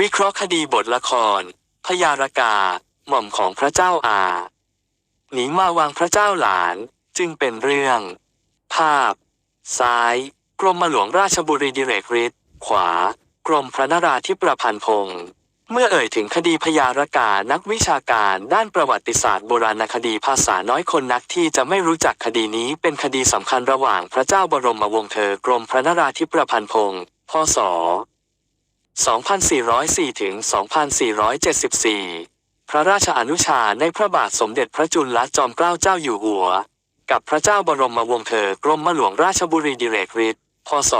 วิเคราะห์คดีบทละคร พยารกา หม่อมของพระเจ้าอาหนีมาวังพระเจ้าหลาน จึงเป็นเรื่อง ภาพ ซ้าย กรมหลวงราชบุรีดิเรกฤทธิ์ขวา กรมพระนราธิประพันธ์พงศ์เมื่อเอ่ยถึงคดีพยารกานักวิชาการด้านประวัติศาสตร์โบราณคดีภาษาน้อยคนนักที่จะไม่รู้จักคดีนี้เป็นคดีสำคัญระหว่างพระเจ้าบรมวงศ์เธอกรมพระนราธิประพันธ์พงศ์พศ 2404 ถึง 2474 พระราชอนุชาในพระบาทสมเด็จพระจุลจอมเกล้าเจ้าอยู่หัว กับพระเจ้าบรมวงศ์เธอกรมหลวงราชบุรีดิเรกฤทธิ์ พศ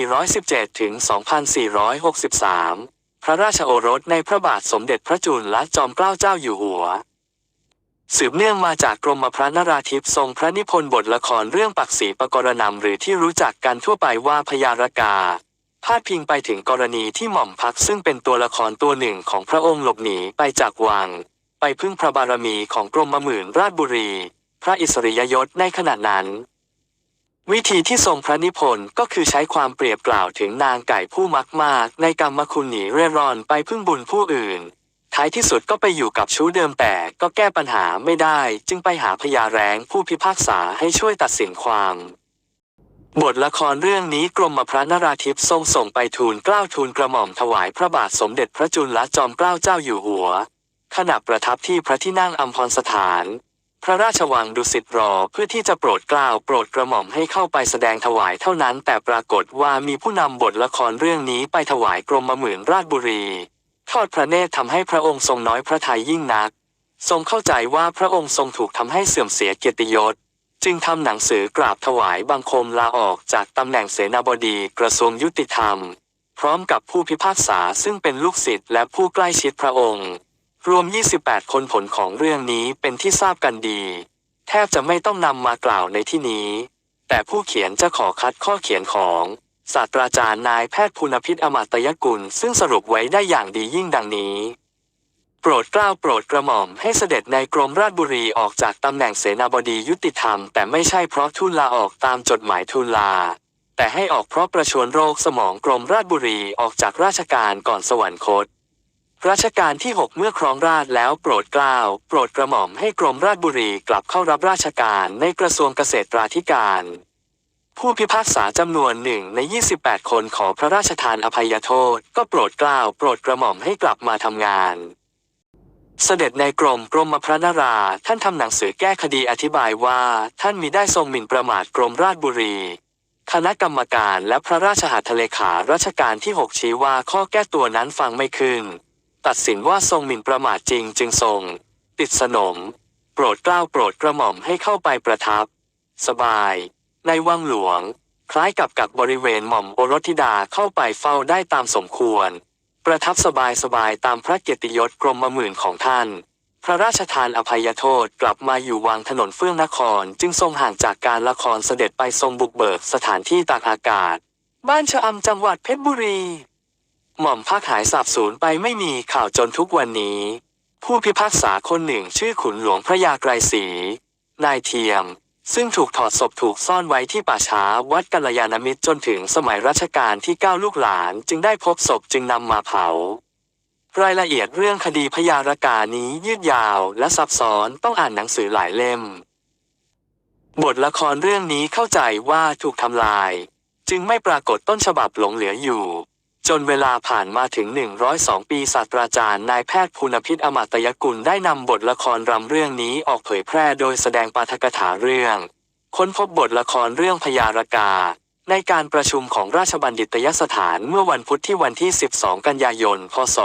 2417 ถึง 2463 พระราชโอรสในพระบาทสมเด็จพระจุลจอมเกล้าเจ้าอยู่หัว สืบเนื่องมาจากกรมพระนราธิปทรงพระนิพนธ์บทละครเรื่องปักษีปกรณำหรือที่รู้จักกันทั่วไปว่าพยารกา พาดพิงไปถึงกรณีที่หม่อมพักซึ่งเป็นตัวละครตัวหนึ่งของพระองค์หลบหนีไปจากวัง ไปพึ่งพระบารมีของกรมหมื่นราชบุรี พระอิสริยยศในขณะนั้น วิธีที่ทรงพระนิพนธ์ก็คือใช้ความเปรียบกล่าวถึงนางไก่ผู้มักมากในกรรมคุณหนีเร่ร่อนไปพึ่งบุญผู้อื่น ท้ายที่สุดก็ไปอยู่กับชู้เดิมแต่ก็แก้ปัญหาไม่ได้ จึงไปหาพญาแรงผู้พิพากษาให้ช่วยตัดสินความ บทละครเรื่องนี้กรมพระนราธิปทรงส่งไปทูลเกล้าทูลกระหม่อมถวายพระบาทสมเด็จพระจุลจอมเกล้าเจ้าอยู่หัว ขณะประทับที่พระที่นั่งอัมพรสถาน พระราชวังดุสิตรอเพื่อที่จะโปรดเกล้าโปรดกระหม่อมให้เข้าไปแสดงถวายเท่านั้น แต่ปรากฏว่ามีผู้นำบทละครเรื่องนี้ไปถวายกรมหมื่นราชบุรี ทอดพระเนตรทำให้พระองค์ทรงน้อยพระทัยยิ่งนัก ทรงเข้าใจว่าพระองค์ทรงถูกทำให้เสื่อมเสียเกียรติยศ จึงทำหนังสือกราบถวายบังคมลาออกจากตำแหน่งเสนาบดีกระทรวงยุติธรรม พร้อมกับผู้พิพากษาซึ่งเป็นลูกศิษย์และผู้ใกล้ชิดพระองค์ รวม 28 คนผลของเรื่องนี้เป็นที่ทราบกันดี แทบจะไม่ต้องนำมากล่าวในที่นี้ แต่ผู้เขียนจะขอคัดข้อเขียนของศาสตราจารย์นายแพทย์ภูนพิษอมตยกุลซึ่งสรุปไว้ได้อย่างดียิ่งดังนี้ โปรดเกล้าโปรดกระหม่อมให้เสด็จในกรมราชบุรีออกจากตำแหน่งเสนาบดียุติธรรม แต่ไม่ใช่เพราะทูลลาออกตามจดหมายทูลลา แต่ให้ออกเพราะประชวรโรคสมองกรมราชบุรีออกจากราชการก่อนสวรรคตรัชกาลที่ 6 เมื่อครองราชแล้วโปรดเกล้าโปรดกระหม่อมให้กรมราชบุรีกลับเข้ารับราชการในกระทรวงเกษตราธิการ ผู้พิพากษาจำนวนหนึ่งใน 28 คนขอพระราชทานอภัยโทษ ก็โปรดเกล้าโปรดกระหม่อมให้กลับมาทำงาน เสด็จในกรมกรมพระนารา ท่านทำหนังสือแก้คดีอธิบายว่า ท่านมีได้ทรงหมิ่นประมาทกรมราชบุรี คณะกรรมการและพระราชหัตถเลขารัชกาลที่ 6 ชี้ว่าข้อแก้ตัวนั้นฟังไม่ขึ้น ตัดสินว่าทรงหมิ่นประมาทจริงจึงทรง ติดสนม โปรดเกล้าโปรดกระหม่อมให้เข้าไปประทับ สบาย ในวังหลวง คล้ายกับกักบริเวณหม่อมโอรสธิดาเข้าไปเฝ้าได้ตามสมควร ประทับสบายสบายตามพระเกียรติยศกรมหมื่นของท่าน พระราชทานอภัยโทษกลับมาอยู่วังถนนเฟื่องนคร จึงทรงห่างจากการละครเสด็จไปทรงบุกเบิกสถานที่ตากอากาศ บ้านชะอำจังหวัดเพชรบุรี หม่อมภาคหายสาบสูญไปไม่มีข่าวจนทุกวันนี้ ผู้พิพากษาคนหนึ่งชื่อขุนหลวงพระยาไกรศรีนายเทียม ซึ่งถูกถอดศพถูกซ่อนไว้ที่ป่าช้าวัดกัลยาณมิตรจนถึงสมัยรัชกาลที่ 9 ลูกหลานจึงได้พบศพจึงนำมาเผา รายละเอียดเรื่องคดีพยารากานี้ยืดยาวและซับซ้อนต้องอ่านหนังสือหลายเล่ม บทละครเรื่องนี้เข้าใจว่าถูกทำลาย จึงไม่ปรากฏต้นฉบับหลงเหลืออยู่ จนเวลาผ่านมาถึง 102 ปีศาสตราจารย์นายแพทย์ภูนพิษอมตยกุลได้นำบทละครรำเรื่องนี้ออกเผยแพร่โดยแสดงปาฐกถาเรื่อง ค้นพบบทละครเรื่องพยารกา ในการประชุมของราชบัณฑิตยสถานเมื่อวันพุธที่วันที่ 12 กันยายน พศ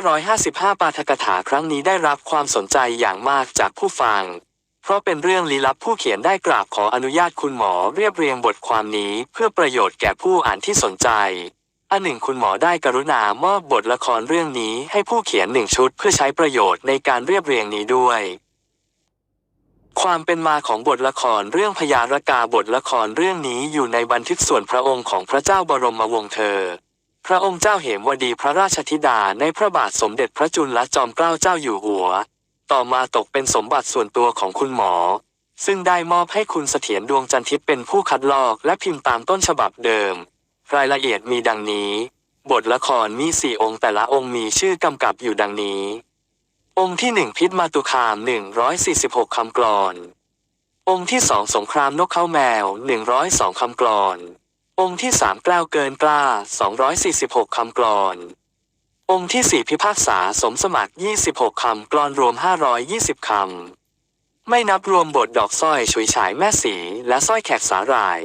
2555 ปาฐกถาครั้งนี้ได้รับความสนใจอย่างมากจากผู้ฟัง เพราะเป็นเรื่องลี้ลับผู้เขียนได้กราบขออนุญาตคุณหมอเรียบเรียงบทความนี้เพื่อประโยชน์แก่ผู้อ่านที่สนใจ อันหนึ่งคุณหมอได้กรุณามอบบทละครเรื่องนี้ให้ผู้เขียนหนึ่งชุดเพื่อใช้ประโยชน์ในการเรียบเรียงนี้ด้วย ความเป็นมาของบทละครเรื่องพยารากาบทละครเรื่องนี้อยู่ในบันทึกส่วนพระองค์ของพระเจ้าบรมวงศ์เธอพระองค์เจ้าเหมวดีพระราชธิดาในพระบาทสมเด็จพระจุลจอมเกล้าเจ้าอยู่หัว ต่อมาตกเป็นสมบัติส่วนตัวของคุณหมอ ซึ่งได้มอบให้คุณเสถียรดวงจันทิพย์เป็นผู้คัดลอกและพิมพ์ตามต้นฉบับเดิม รายละเอียดมีดังนี้ บทละครมีสี่องค์แต่ละองค์มีชื่อกำกับอยู่ดังนี้ องค์ที่หนึ่งพิษมาตุคาม 146 คำกลอน องค์ที่สองสงครามนกเข้าแมว 102 คำกลอน องค์ที่สามกล้าวเกินกล้า 246 คำกลอน องค์ที่สี่พิพากษาสมสมัคร 26 คำกลอนรวม 520 คำ ไม่นับรวมบทดอกสร้อยฉุยฉายแม่สีและสร้อยแขกสาหร่าย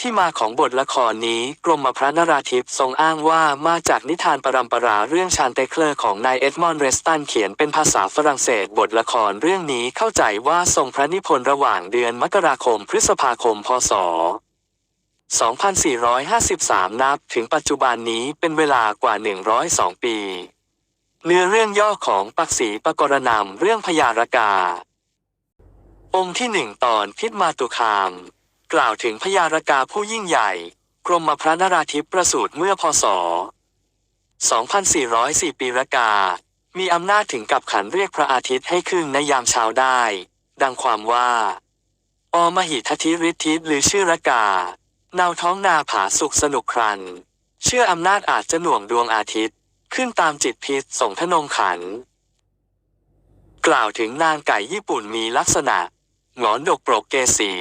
ที่มาของบทละครนี้กรมพระนราธิปทรงอ้างว่ามาจากนิทานปรำปราเรื่องชานเตเคลอร์ของนายเอ็ดมอนด์เรสตันเขียนเป็นภาษาฝรั่งเศสบทละครเรื่องนี้เข้าใจว่าทรงพระนิพนธ์ระหว่างเดือนมกราคมพฤษภาคมพศ 2453 นับถึงปัจจุบันนี้เป็นเวลากว่า 102 ปี เนื้อเรื่องย่อของปักษีปกรณำเรื่องพญารกา องค์ที่หนึ่งตอนพิษมาตุคาม กล่าวถึงพญารกาผู้ยิ่งใหญ่ กรมพระนราธิปประสูติเมื่อพศ 2404 ปีรกา มีอำนาจถึงกับขันเรียกพระอาทิตย์ให้ขึ้นในยามเช้าได้ ดังความว่า อมหิทธิฤทธิหรือชื่อรกา นาท้องนาผาสุขสนุกครัน เชื่ออำนาจอาจจะหน่วงดวงอาทิตย์ ขึ้นตามจิตพิษส่งทนงขัน กล่าวถึงนางไก่ญี่ปุ่นมีลักษณะหงอนดกโปรกเกสี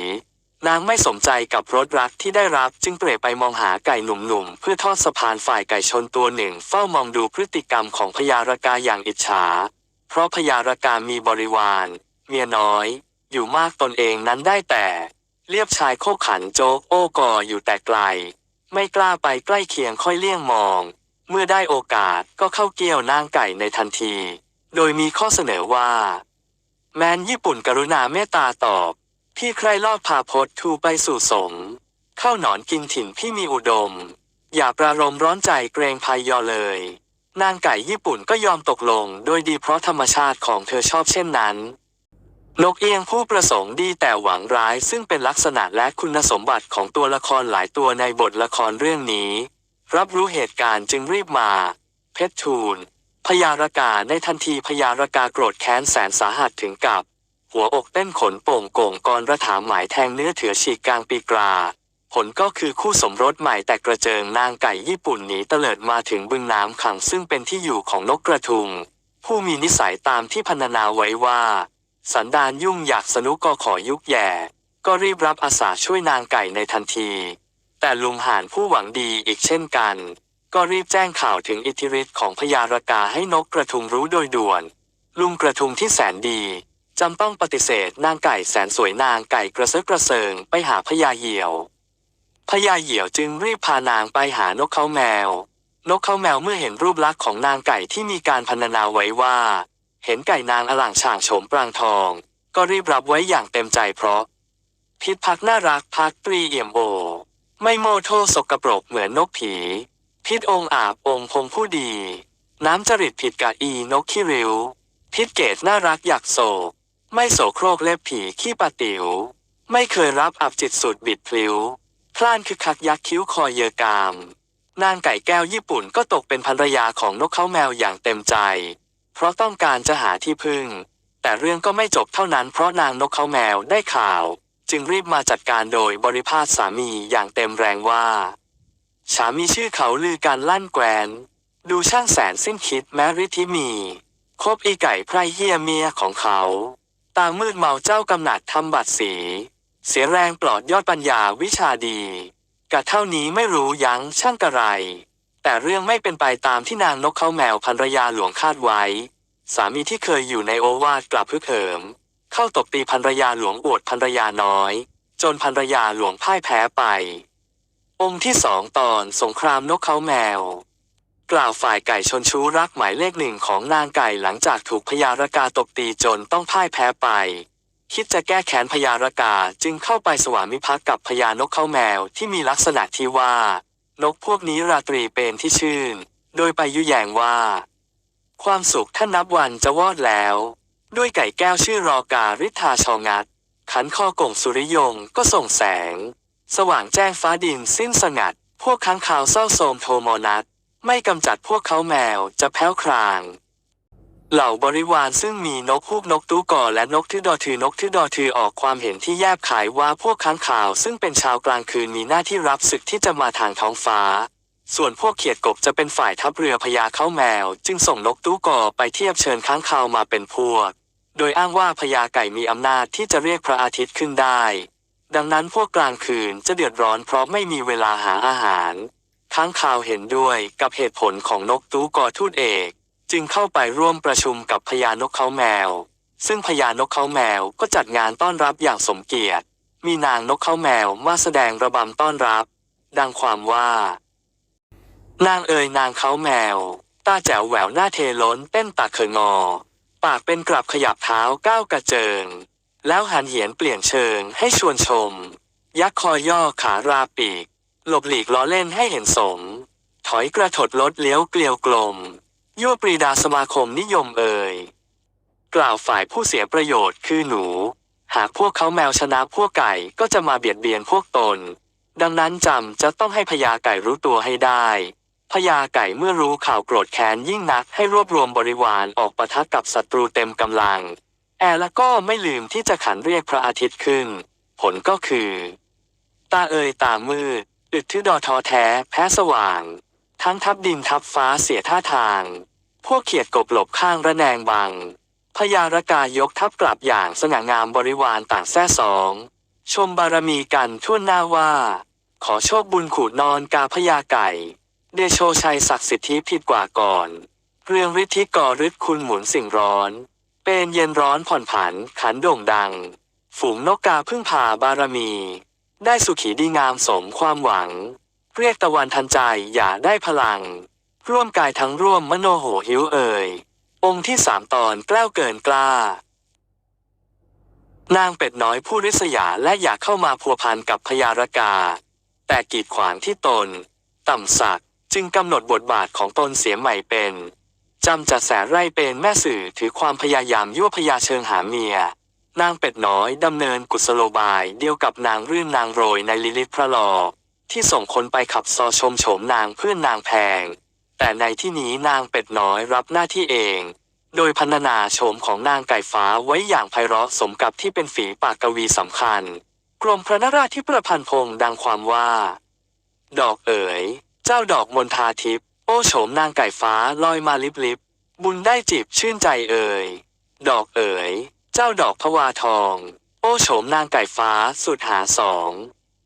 นางไม่สมใจกับรถรักที่ได้รับจึงเปรไปมองหาไก่หนุ่มๆ เพื่อทอดสะพานฝ่ายไก่ชนตัวหนึ่งเฝ้ามองดูพฤติกรรมของพญารากาอย่างอิจฉา เพราะพญารากามีบริวาร เมียน้อย อยู่มากตนเองนั้นได้แต่ เรียบชายโคกขันโจกโอ้กออยู่แต่ไกล ไม่กล้าไปใกล้เคียงค่อยเลี่ยงมอง เมื่อได้โอกาสก็เข้าเกี่ยวนางไก่ในทันที โดยมีข้อเสนอว่า แมนญี่ปุ่นกรุณาเมตตาตอบ พี่ใครลอดพาพดทูไปสู่สมเข้าหนอนกินถิ่นพี่มีอุดม อย่าประรมร้อนใจเกรงภัยยอเลย นางไก่ญี่ปุ่นก็ยอมตกลงโดยดีเพราะธรรมชาติของเธอชอบเช่นนั้น นกเอียงผู้ประสงค์ดีแต่หวังร้ายซึ่งเป็นลักษณะและคุณสมบัติของตัวละครหลายตัวในบทละครเรื่องนี้ รับรู้เหตุการณ์จึงรีบมา เพชรทูลพญารากาในทันทีพญารากาโกรธแค้นแสนสาหัสถึงกับ หัวอกเต้นขนโป่งโก่งกรระถามหมายแทงเนื้อเถือฉีกกลางปีกรา ผลก็คือคู่สมรสใหม่แต่กระเจิงนางไก่ญี่ปุ่นหนีเตลิดมาถึงบึงน้ำขังซึ่งเป็นที่อยู่ของนกกระทุง ผู้มีนิสัยตามที่พรรณนาไว้ว่า สันดานยุ่งอยากสนุกก็ขอยุกแย่ ก็รีบรับอาสาช่วยนางไก่ในทันที แต่ลุงหานผู้หวังดีอีกเช่นกัน ก็รีบแจ้งข่าวถึงอิทธิฤทธิ์ของพญารากาให้นกกระทุงรู้โดยด่วน ลุงกระทุงที่แสนดีจำต้องปฏิเสธนางไก่แสนสวยนางไก่กระเซาะกระเซิงไปหาพญาเหี่ยวพญาเหี่ยวจึงรีบพานางไปหานกเขาแมว นกเขาแมวเมื่อเห็นรูปลักษณ์ของนางไก่ที่มีการพรรณนาไว้ว่า เห็นไก่นางอล่างช่างโฉมปรางทอง ก็รีบรับไว้อย่างเต็มใจเพราะ พิษพักน่ารักพักตรีเอี่ยมโอไม่โมโทสกปรกเหมือนนกผี พิษองค์อาบองพงผู้ดี น้ำจริตผิดกะอีนกขี้ริ้ว พิษเกตน่ารักอยากโศก ไม่โสโครกเล็บผีขี้ปาติ๋ว ไม่เคยรับอับจิตสุดบิดพลิ้วพล่านคือคักยักคิ้วคอยเยอกามนางไก่แก้วญี่ปุ่นก็ตกเป็นภรรยาของนกเขาแมวอย่างเต็มใจ เพราะต้องการจะหาที่พึ่ง แต่เรื่องก็ไม่จบเท่านั้นเพราะนางนกเขาแมวได้ข่าว จึงรีบมาจัดการโดยบริพาทสามีอย่างเต็มแรงว่าสามีชื่อเขาลือการลั่นแกวนดูช่างแสนสิ้นคิดแม้ฤทธิมีคบอีไก่ไพรเฮียเมียของเขา ตามืดเมาเจ้ากำหนัดทำบัตรสี เสียแรงปลอดยอดปัญญาวิชาดีกะเท่านี้ไม่รู้ยั้งช่างกระไร แต่เรื่องไม่เป็นไปตามที่นางนกเขาแมวภรรยาหลวงคาดไว้ สามีที่เคยอยู่ในโอวาทกลับพึกเหิม เข้าตบตีภรรยาหลวงอวดภรรยาน้อย จนภรรยาหลวงพ่ายแพ้ไป องค์ที่สองตอนสงครามนกเขาแมว กล่าวฝ่ายไก่ชนชู้รักหมายเลขหนึ่งของนางไก่หลังจากถูกพญารากาตบตีจนต้องพ่ายแพ้ไป คิดจะแก้แค้นพญารากาจึงเข้าไปสวามิภักดิ์กับพญานกเขาแมวที่มีลักษณะที่ว่า นกพวกนี้ราตรีเป็นที่ชื่น โดยไปยุแยงว่า ความสุขท่านนับวันจะวอดแล้ว ด้วยไก่แก้วชื่อรอการิธาชองัด ขันคอกงสุริยงก็ส่งแสง สว่างแจ้งฟ้าดินสิ้นสงัด พวกค้างคาวเศร้าโศมโทมนัด ไม่กำจัดพวกเขาแมวจะแพ้วคราง เหล่าบริวารซึ่งมีนกฮูกนกตู้ก่อและนกทือดอทือนกทือดอทือออกความเห็นที่แยบขายว่าพวกค้างข่าว ซึ่งเป็นชาวกลางคืนมีหน้าที่รับศึกที่จะมาทางท้องฟ้า ส่วนพวกเขียดกบจะเป็นฝ่ายทัพเรือพญาเข้าแมว จึงส่งนกตู้ก่อไปเทียบเชิญค้างคาวมาเป็นพวก โดยอ้างว่าพญาไก่มีอำนาจที่จะเรียกพระอาทิตย์ขึ้นได้ ดังนั้นพวกกลางคืนจะเดือดร้อนเพราะไม่มีเวลาหาอาหารค้างคาวเห็นด้วยกับเหตุผลของนกตู้ก่อทูตเอก จึงเข้าไปร่วมประชุมกับพญานกเขาแมว ซึ่งพญานกเขาแมวก็จัดงานต้อนรับอย่างสมเกียรติ มีนางนกเขาแมวมาแสดงระบำต้อนรับ ดังความว่า นางเอ่ยนางเขาแมว ตาแจ๋วแหววหน้าเทล้นเต้นตาเขงงอ ปากเป็นกลับขยับเท้าก้าวกระเจิง แล้วหันเหียนเปลี่ยนเชิงให้ชวนชม ยักษ์คอย่อขาราปีก หลบหลีกล้อเล่นให้เห็นสม ถอยกระถดรถเลี้ยวเกลียวกลม ยั่วปรีดาสมาคมนิยมเอ่ย กล่าวฝ่ายผู้เสียประโยชน์คือหนู หากพวกเขาแมวชนะพวกไก่ก็จะมาเบียดเบียนพวกตน ดังนั้นจำจะต้องให้พญาไก่รู้ตัวให้ได้พญาไก่เมื่อรู้ข่าวโกรธแค้นยิ่งนักให้รวบรวมบริวารออกปะทะกับศัตรูเต็มกำลัง แอร์แล้วก็ไม่ลืมที่จะขันเรียกพระอาทิตย์ขึ้น ผลก็คือ ตาเอ่ยตามืดอึดทื่อดอทอแท้แพ้สว่าง ทั้งทับดินทับฟ้าเสียท่าทาง พวกเขียดกบหลบข้างระแนงบังพญารกายกทัพกลับอย่างสง่างามบริวารต่างแท้สอง ชมบารมีกันทั่วหน้าว่า ขอโชคบุญขูดนอนกาพญาไก่ เดโชชัยศักดิ์สิทธิผิดกว่าก่อน เรื่องฤทธิก่อฤทธิ์คุณหมุนสิ่งร้อน เป็นเย็นร้อนผ่อนผันขันโด่งดัง ฝูงนกกาพึ่งพาบารมี ได้สุขีดีงามสมความหวัง เรียกตะวันทันใจอย่าได้พลัง ร่วมกายทั้งร่วมมโนโหหิวเอ่ย องค์ที่สามตอนกล้าวเกินกล้า นางเป็ดน้อยผู้ริษยาและอยากเข้ามาพัวพันกับพญารกา แต่กีดขวางที่ตน ต่ำสักจึงกำหนดบทบาทของตนเสียใหม่เป็นจำจัดแสไร่เป็นแม่สื่อถือความพยายามยั่วพยาเชิงหาเมีย นางเป็ดน้อยดำเนินกุศโลบายเดียวกับนางรื่นนางโรยในลิลิตพระลอ ที่ส่งคนไปขับซอชมโฉมนางเพื่อนนางแพง แต่ในที่นี้นางเป็ดน้อยรับหน้าที่เอง โดยพรรณนาโฉมของนางไก่ฟ้าไว้อย่างไพเราะสมกับที่เป็นฝีปากกวีสำคัญ กรมพระนราธิประพันธ์พงศ์ดังความว่า ดอกเอ๋ย เจ้าดอกมณฑาทิพย์โอ้โฉมนางไก่ฟ้าลอยมาลิบลิบบุญได้จีบชื่นใจเอ่ย ดอกเอ๋ย เจ้าดอกพะวาทอง โอ้โฉมนางไก่ฟ้าสุดหาสอง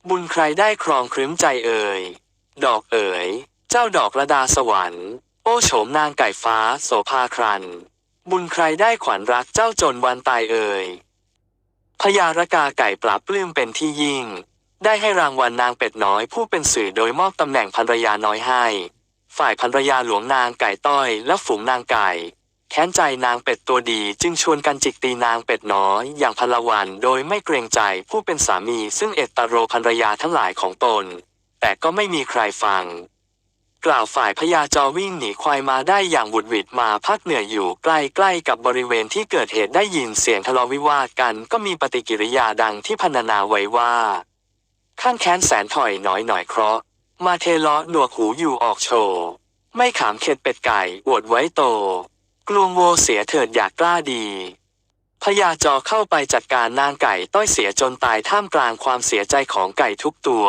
บุญใครได้ครองครึ้มใจเอ่ย ดอกเอ๋ย เจ้าดอกระดาสวรรค์ โอ้โฉมนางไก่ฟ้าโสภาครัน บุญใครได้ขวัญรักเจ้าจนวันตายเอ่ยพญารกาไก่ปราบปลื้มเป็นที่ยิ่ง ได้ให้รางวัลนางเป็ดน้อยผู้เป็นสื่อโดยมอบตำแหน่งภรรยาน้อยให้ ฝ่ายภรรยาหลวงนางไก่ต้อยและฝูงนางไก่ แค้นใจนางเป็ดตัวดีจึงชวนกันจิกตีนางเป็ดน้อยอย่างพลวันโดยไม่เกรงใจผู้เป็นสามีซึ่งเอตตโรภรรยาทั้งหลายของตน แต่ก็ไม่มีใครฟัง กล่าวฝ่ายพญาจอวิ่งหนีควายมาได้อย่างบุดหวิดมาพักเหนื่อยอยู่ใกล้ๆกับบริเวณที่เกิดเหตุได้ยินเสียงทะเลาะวิวาทกันก็มีปฏิกิริยาดังที่พรรณนาไว้ว่า ข้างแค้นแสนถอยหน่อยหน่อยเคราะมาเทเลาะหนวกหูอยู่ออกโชว์ไม่ขามเข็ดเป็ดไก่อวดไว้โต กลวงโวเสียเถิดอยากกล้าดีพญาจอเข้าไปจัดการนางไก่ต้อยเสียจนตายท่ามกลางความเสียใจของไก่ทุกตัว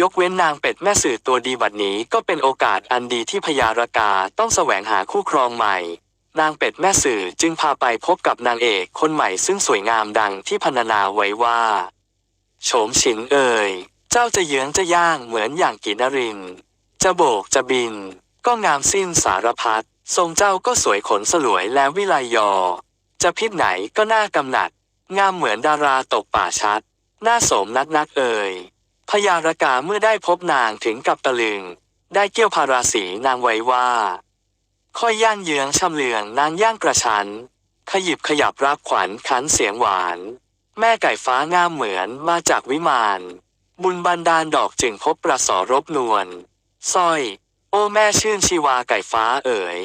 ยกเว้นนางเป็ดแม่สื่อตัวดีบัดนี้ก็เป็นโอกาสอันดีที่พญารกาต้องแสวงหาคู่ครองใหม่ นางเป็ดแม่สื่อจึงพาไปพบกับนางเอกคนใหม่ซึ่งสวยงามดังที่พรรณนาไว้ว่า โฉมฉิงเอ่ยเจ้าจะเยื้องจะย่างเหมือนอย่างกินริน จะโบกจะบิน ก็งามสิ้นสารพัด ทรงเจ้าก็สวยขนสลวยแล้ววิไลยอ จะพิษไหนก็น่ากำหนัด งามเหมือนดาราตกป่าชัด หน้าสมนักนักเอ่ยพญารกาเมื่อได้พบนางถึงกับตะลึง ได้เกี่ยวพาราสีนางไว้ว่า ค่อยย่างเยื้องชำเลืองนางย่างกระชัน ขยิบขยับรับขวัญขันเสียงหวาน แม่ไก่ฟ้างามเหมือนมาจากวิมาน บุญบันดาลดอกจึงพบประสอรบนวลสร้อย โอ้แม่ชื่นชีวาไก่ฟ้าเอ๋ย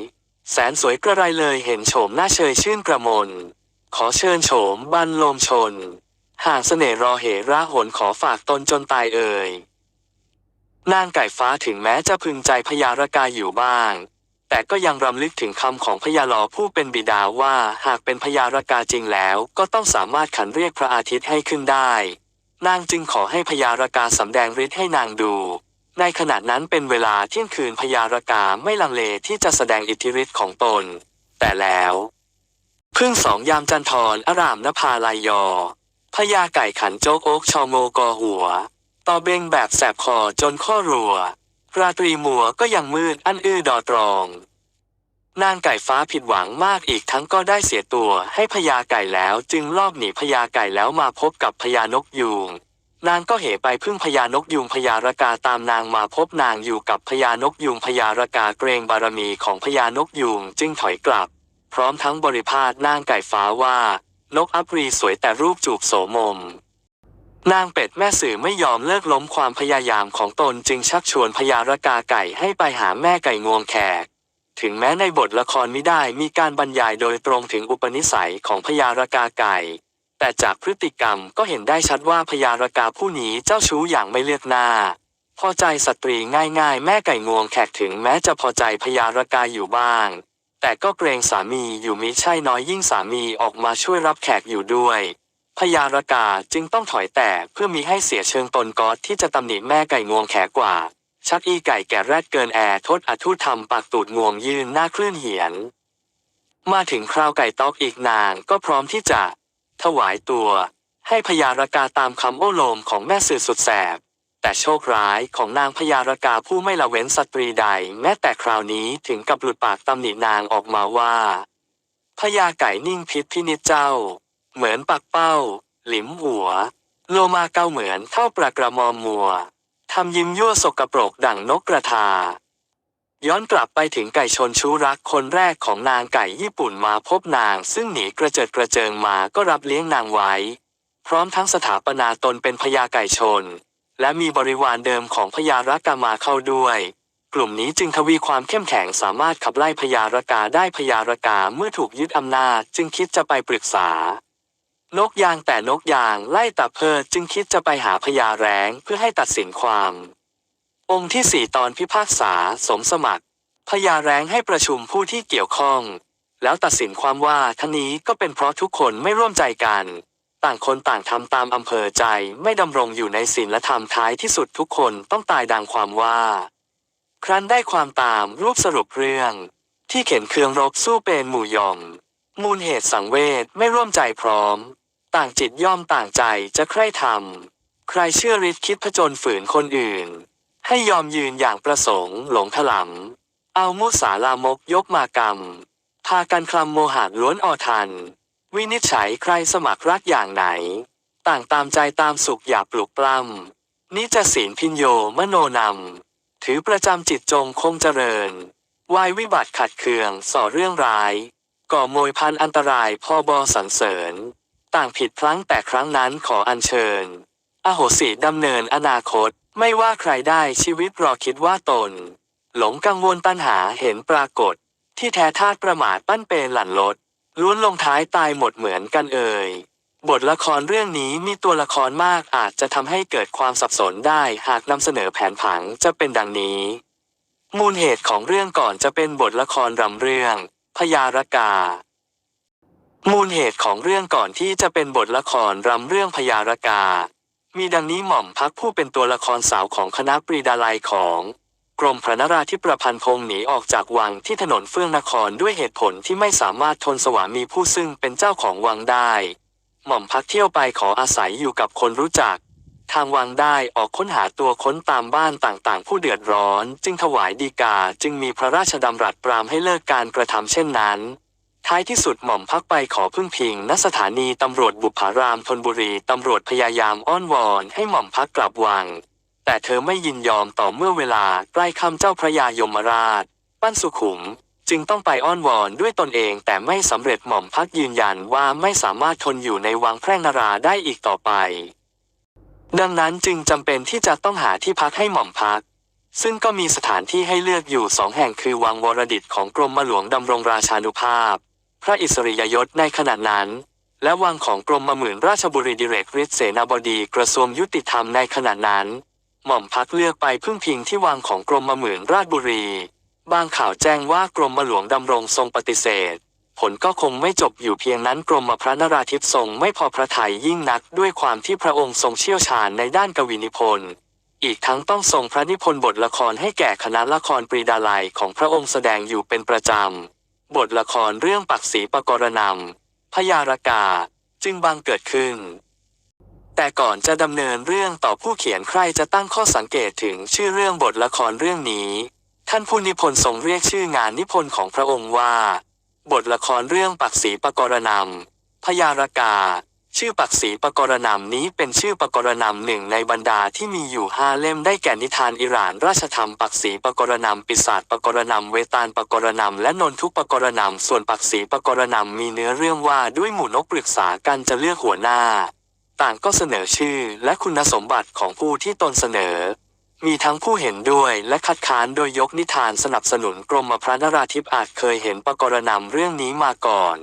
แสนสวยกระไรเลยเห็นโฉมหน้าเชยชื่นกระมน ขอเชิญโฉมบันลมชน ห่างเสน่ห์รอเหระหนขอฝากตนจนตายเอ่ย นางไก่ฟ้าถึงแม้จะพึงใจพญารกาอยู่บ้าง แต่ก็ยังรำลึกถึงคำของพญาลอผู้เป็นบิดาว่าหากเป็นพญารากาจริงแล้วก็ต้องสามารถขันเรียกพระอาทิตย์ให้ขึ้นได้ นางจึงขอให้พญารากาสำแดงฤทธิ์ให้นางดู ในขณะนั้นเป็นเวลาเที่ยงคืนพญารากาไม่ลังเลที่จะแสดงอิทธิฤทธิ์ของตน แต่แล้วพึ่งสองยามจันทรอารามนภาลายยอพญาไก่ขันโจกโอ๊กชอโงกอหัว ต่อเบงแบบแสบคอจนข้อรัว ราตรีมัวก็ยังมืดอันอื้อดอตรอง นางไก่ฟ้าผิดหวังมากอีกทั้งก็ได้เสียตัวให้พญาไก่แล้วจึงลอบหนีพญาไก่แล้วมาพบกับพญานกยูง นางก็เหไปพึ่งพญานกยูงพญารากาตามนางมาพบนางอยู่กับพญานกยูงพญารากาเกรงบารมีของพญานกยูงจึงถอยกลับ พร้อมทั้งบริพาทนางไก่ฟ้าว่า นกอัปรีสวยแต่รูปจูบโสมม นางเป็ดแม่สื่อไม่ยอมเลิกล้มความพยายามของตนจึงชักชวนพญารากาไก่ให้ไปหาแม่ไก่งวงแขก ถึงแม้ในบทละครไม่ได้มีการบรรยายโดยตรงถึงอุปนิสัยของพญารากาไก่ แต่จากพฤติกรรมก็เห็นได้ชัดว่าพญารกาผู้นี้เจ้าชู้อย่างไม่เลือกหน้า พอใจสตรีง่ายๆ แม่ไก่งวงแขกถึงแม้จะพอใจพญารกาอยู่บ้าง แต่ก็เกรงสามีอยู่มิใช่น้อยยิ่งสามีออกมาช่วยรับแขกอยู่ด้วยพญารกาจึงต้องถอยแต่เพื่อมีให้เสียเชิงตนก๊อตที่จะตำหนิแม่ไก่งวงแขกกว่า ชักอีไก่แก่แรดเกินแอร์ทดอทุธรรมปากตูดงวงยืนหน้าคลื่นเหียน มาถึงคราวไก่ตอกอีกนางก็พร้อมที่จะ ถวายตัว ให้พญารากาตามคำโอ้โลมของแม่สื่อสุดแสบ แต่โชคร้ายของนางพญารากาผู้ไม่ละเว้นสตรีใด แม้แต่คราวนี้ถึงกับหลุดปากตำหนินางออกมาว่าพญาไก่นิ่งพิษพินิจเจ้า เหมือนปักเป้า หลิมหัว โลมาเก้าเหมือนเท่าปลากระมอมมัวทำยิ้มยั่วสกรปรกดั่งนกกระทา ย้อนกลับไปถึงไก่ชนชู้รักคนแรกของนางไก่ญี่ปุ่นมาพบนาง ซึ่งหนีกระเจิดกระเจิงมาก็รับเลี้ยงนางไว้ พร้อมทั้งสถาปนาตนเป็นพญาไก่ชน และมีบริวารเดิมของพญารากามาเข้าด้วย กลุ่มนี้จึงทวีความเข้มแข็งสามารถขับไล่พญารากาได้พญารากาเมื่อถูกยึดอำนาจจึงคิดจะไปปรึกษานกยางแต่นกยางไล่ตาเพิดจึงคิดจะไปหาพญาแร้งเพื่อให้ตัดสินความ องค์ที่สี่ตอนพิพากษา สมสมัครพญาแรงให้ประชุมผู้ที่เกี่ยวข้อง แล้วตัดสินความว่าทั้งนี้ก็เป็นเพราะทุกคนไม่ร่วมใจกัน ต่างคนต่างทำตามอำเภอใจไม่ดำรงอยู่ในศีลธรรมท้ายที่สุดทุกคนต้องตายดังความว่า ครั้นได้ความตามรูปสรุปเรื่อง ที่เข็นเคืองรบสู้เป็นหมู่ยอมมูลเหตุสังเวชไม่ร่วมใจพร้อม ต่างจิตย่อมต่างใจจะใคร่ทำใครเชื่อฤทธิ์คิดผจญฝืนคนอื่น ให้ยอมยืนอย่างประสงค์หลงถลำเอามุสาลามกยกมากรรม พากันคลำโมหะล้วนอทัน วินิจฉัยใครสมัครรักอย่างไหน ต่างตามใจตามสุขอย่าปลุกปล้ำนิจศีลพินโยมโนนำถือประจำจิตจงคงเจริญ วายวิบัติขัดเคืองส่อเรื่องร้าย ก่อโมยพันอันตรายพ่อบอสรรเสริญ ต่างผิดพลั้งแต่ครั้งนั้นขออัญเชิญ อโหสิดำเนินอนาคต ไม่ว่าใครได้ชีวิตรอคิดว่าตน หลงกังวลตัณหาเห็นปรากฏ ที่แท้ธาตุประมาทปั้นเปนหลั่นลด ล้วนลงท้ายตายหมดเหมือนกันเอ่ยบทละครเรื่องนี้มีตัวละครมากอาจจะทำให้เกิดความสับสนได้หากนำเสนอแผนผังจะเป็นดังนี้ มูลเหตุของเรื่องก่อนจะเป็นบทละครรำเรื่องพญารกา มูลเหตุของเรื่องก่อนที่จะเป็นบทละครรำเรื่องพญารกา มีดังนี้หม่อมพักผู้เป็นตัวละครสาวของคณะปรีดาลัยของกรมพระนราธิประพันธ์พงศ์หนีออกจากวังที่ถนนเฟื่องนครด้วยเหตุผลที่ไม่สามารถทนสวามีผู้ซึ่งเป็นเจ้าของวังได้ หม่อมพักเที่ยวไปขออาศัยอยู่กับคนรู้จัก ทางวังได้ออกค้นหาตัวค้นตามบ้านต่างๆ ผู้เดือดร้อน จึงถวายดีกาจึงมีพระราชดำรัสปรามให้เลิกการกระทำเช่นนั้น ท้ายที่สุดหม่อมพักไปขอพึ่งพิงณสถานีตำรวจบุพารามธนบุรีตำรวจพยายามอ้อนวอนให้หม่อมพักกลับวัง แต่เธอไม่ยินยอมต่อเมื่อเวลาใกล้คำเจ้าพระยายมราช ปั้นสุขุม จึงต้องไปอ้อนวอนด้วยตนเองแต่ไม่สำเร็จหม่อมพักยืนยันว่าไม่สามารถทนอยู่ในวังแพร่งนาราได้อีกต่อไป ดังนั้นจึงจำเป็นที่จะต้องหาที่พักให้หม่อมพักซึ่งก็มีสถานที่ให้เลือกอยู่สองแห่งคือวังวรดิตของกรมหลวงดำรงราชานุภาพ พระอิสริยยศในขณะนั้น และวังของกรมมหมื่นราชบุรีดิเรกฤทธิ์เสนาบดีกระทรวงยุติธรรมในขณะนั้น หม่อมพักเลือกไปพึ่งพิงที่วังของกรมมหมื่นราชบุรี บางข่าวแจ้งว่ากรมหลวงดำรงทรงปฏิเสธ ผลก็คงไม่จบอยู่เพียงนั้นกรมพระนราธิปทรงไม่พอพระทัยยิ่งนักด้วยความที่พระองค์ทรงเชี่ยวชาญในด้านกวีนิพนธ์อีกทั้งต้องทรงพระนิพนธ์บทละครให้แก่คณะละครปรีดาลัยของพระองค์แสดงอยู่เป็นประจำ บทละครเรื่องปักศีปกรณำพยารากาจึงบังเกิดขึ้น แต่ก่อนจะดำเนินเรื่องต่อผู้เขียนใครจะตั้งข้อสังเกตถึงชื่อเรื่องบทละครเรื่องนี้ ท่านผู้นิพนธ์ทรงเรียกชื่องานนิพนธ์ของพระองค์ว่า บทละครเรื่องปักศีปกรณำพยารากา ชื่อปักษีปกรณำนี้เป็นชื่อปกรณำหนึ่งในบรรดาที่มีอยู่ห้าเล่มได้แก่นิทานอิหร่าน ราชธรรมปักษีปกรณำปิศาจปกรณำเวตาลปกรณำและนนทุกปกรณำส่วนปักษีปกรณำมีเนื้อเรื่องว่าด้วยหมู่นกปรึกษากันจะเลือกหัวหน้า ต่างก็เสนอชื่อและคุณสมบัติของผู้ที่ตนเสนอ มีทั้งผู้เห็นด้วยและคัดค้านโดยยกนิทานสนับสนุนกรมพระนราธิปอาจเคยเห็นปกรณำเรื่องนี้มาก่อน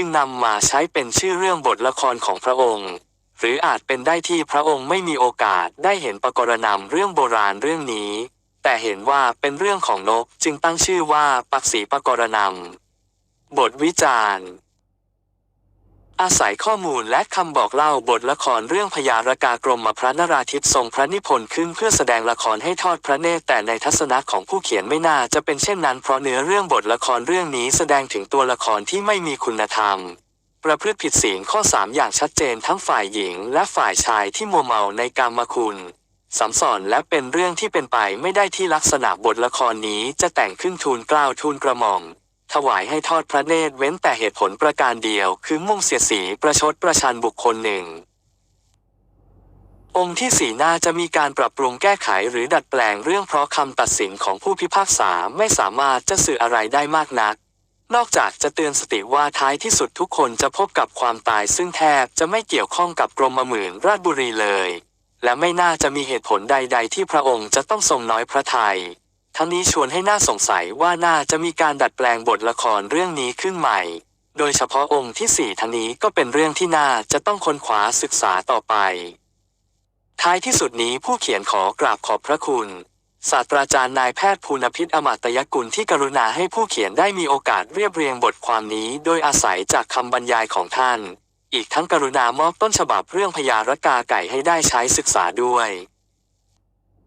จึงนำมาใช้เป็นชื่อเรื่องบทละครของพระองค์ หรืออาจเป็นได้ที่พระองค์ไม่มีโอกาสได้เห็นปกรณำเรื่องโบราณเรื่องนี้ แต่เห็นว่าเป็นเรื่องของนกจึงตั้งชื่อว่าปักษีปกรณำบทวิจารณ์ อาศัยข้อมูลและคำบอกเล่าบทละครเรื่องพญารากากรมพระนราธิปทรงพระนิพนธ์ขึ้นเพื่อแสดงละครให้ทอดพระเนตรแต่ในทัศนะของผู้เขียนไม่น่าจะเป็นเช่นนั้นเพราะเนื้อเรื่องบทละครเรื่องนี้แสดงถึงตัวละครที่ไม่มีคุณธรรม ประพฤติผิดศีลข้อ 3 อย่างชัดเจนทั้งฝ่ายหญิงและฝ่ายชายที่มัวเมาในกามคุณสำสอนและเป็นเรื่องที่เป็นไปไม่ได้ที่ลักษณะบทละครนี้จะแต่งขึ้นทูลกล้าวทูลกระหม่อม ถวายให้ทอดพระเนตรเว้นแต่เหตุผลประการเดียว คือมุ่งเสียสีประชดประชันบุคคลหนึ่ง องค์ที่สีน่าจะมีการปรับปรุงแก้ไขหรือดัดแปลงเรื่องเพราะคำตัดสินของผู้พิพากษาไม่สามารถจะสื่ออะไรได้มากนัก นอกจากจะเตือนสติว่าท้ายที่สุดทุกคนจะพบกับความตายซึ่งแทบจะไม่เกี่ยวข้องกับกรมหมื่นราชบุรีเลย และไม่น่าจะมีเหตุผลใด ๆ ที่พระองค์จะต้องทรงน้อยพระทยัย ทั้งนี้ชวนให้น่าสงสัยว่าน่าจะมีการดัดแปลงบทละครเรื่องนี้ขึ้นใหม่ โดยเฉพาะองค์ที่สี่ทั้งนี้ก็เป็นเรื่องที่น่าจะต้องค้นคว้าศึกษาต่อไป ท้ายที่สุดนี้ผู้เขียนขอกราบขอบพระคุณศาสตราจารย์นายแพทย์ภูนพิษอมตยกุลที่กรุณาให้ผู้เขียนได้มีโอกาสเรียบเรียงบทความนี้โดยอาศัยจากคำบรรยายของท่าน อีกทั้งกรุณามอบต้นฉบับเรื่องพญารกาไก่ให้ได้ใช้ศึกษาด้วย